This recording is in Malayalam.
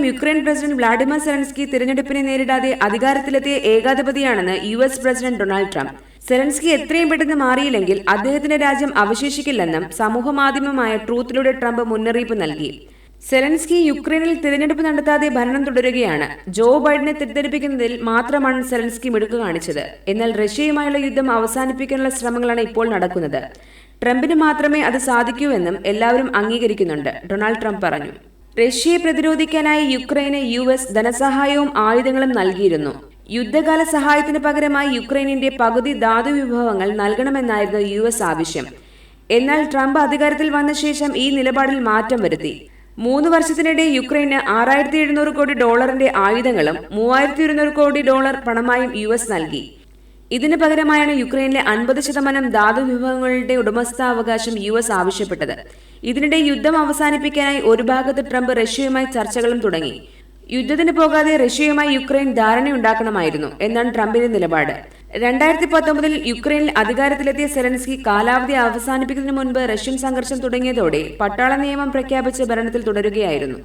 യുക്രൈൻ പ്രസിഡന്റ് വ്ളാഡിമിർ സെലൻസ്കി തിരഞ്ഞെടുപ്പിനെ നേരിടാതെ അധികാരത്തിലെത്തിയ ഏകാധിപതിയാണെന്ന് U S president Donald Trump. Zelensky എത്രയും പെട്ടെന്ന് മാറിയില്ലെങ്കിൽ അദ്ദേഹത്തിന്റെ രാജ്യം അവശേഷിക്കില്ലെന്നും സമൂഹമാധ്യമമായ ട്രൂത്തിലൂടെ ട്രംപ് മുന്നറിയിപ്പ് നൽകി. സെലൻസ്കി യുക്രൈനിൽ തിരഞ്ഞെടുപ്പ് നടത്താതെ ഭരണം തുടരുകയാണ്. ജോ ബൈഡനെ തെറ്റിദ്ധരിപ്പിക്കുന്നതിൽ മാത്രമാണ് സെലൻസ്കി മിടുക്ക് കാണിച്ചത്. എന്നാൽ റഷ്യയുമായുള്ള യുദ്ധം അവസാനിപ്പിക്കാനുള്ള ശ്രമങ്ങളാണ് ഇപ്പോൾ നടക്കുന്നത്. ട്രംപിന് മാത്രമേ അത് സാധിക്കൂ എന്നും എല്ലാവരും അംഗീകരിക്കുന്നുണ്ട് ഡൊണാൾഡ് ട്രംപ് പറഞ്ഞു. റഷ്യയെ പ്രതിരോധിക്കാനായി യുക്രൈന് യു എസ് ധനസഹായവും ആയുധങ്ങളും നൽകിയിരുന്നു. യുദ്ധകാല സഹായത്തിന് പകരമായി യുക്രൈനിന്റെ പകുതി ധാതു വിഭവങ്ങൾ നൽകണമെന്നായിരുന്നു യു എസ് ആവശ്യം. എന്നാൽ ട്രംപ് അധികാരത്തിൽ വന്ന ശേഷം ഈ നിലപാടിൽ മാറ്റം വരുത്തി. മൂന്ന് വർഷത്തിനിടെ യുക്രൈന് ആറായിരത്തി എഴുന്നൂറ് കോടി ഡോളറിന്റെ ആയുധങ്ങളും മൂവായിരത്തി ഒരുന്നൂറ് കോടി ഡോളർ പണമായും യു എസ് നൽകി. ഇതിന് പകരമായാണ് യുക്രൈനിലെ അൻപത് ശതമാനം ധാതു വിഭവങ്ങളുടെ ഉടമസ്ഥാവകാശം യു എസ് ആവശ്യപ്പെട്ടത്. ഇതിനിടെ യുദ്ധം അവസാനിപ്പിക്കാനായി ഒരു ഭാഗത്ത് ട്രംപ് റഷ്യയുമായി ചർച്ചകളും തുടങ്ങി. യുദ്ധത്തിന് പോകാതെ റഷ്യയുമായി യുക്രൈൻ ധാരണയുണ്ടാക്കണമായിരുന്നു എന്നാണ് ട്രംപിന്റെ നിലപാട്. രണ്ടായിരത്തി പത്തൊമ്പതിൽ യുക്രൈനിൽ അധികാരത്തിലെത്തിയ സെലൻസ്കി കാലാവധി അവസാനിപ്പിക്കുന്നതിന് മുൻപ് റഷ്യൻ സംഘർഷം തുടങ്ങിയതോടെ പട്ടാള നിയമം പ്രഖ്യാപിച്ച് ഭരണത്തിൽ തുടരുകയായിരുന്നു.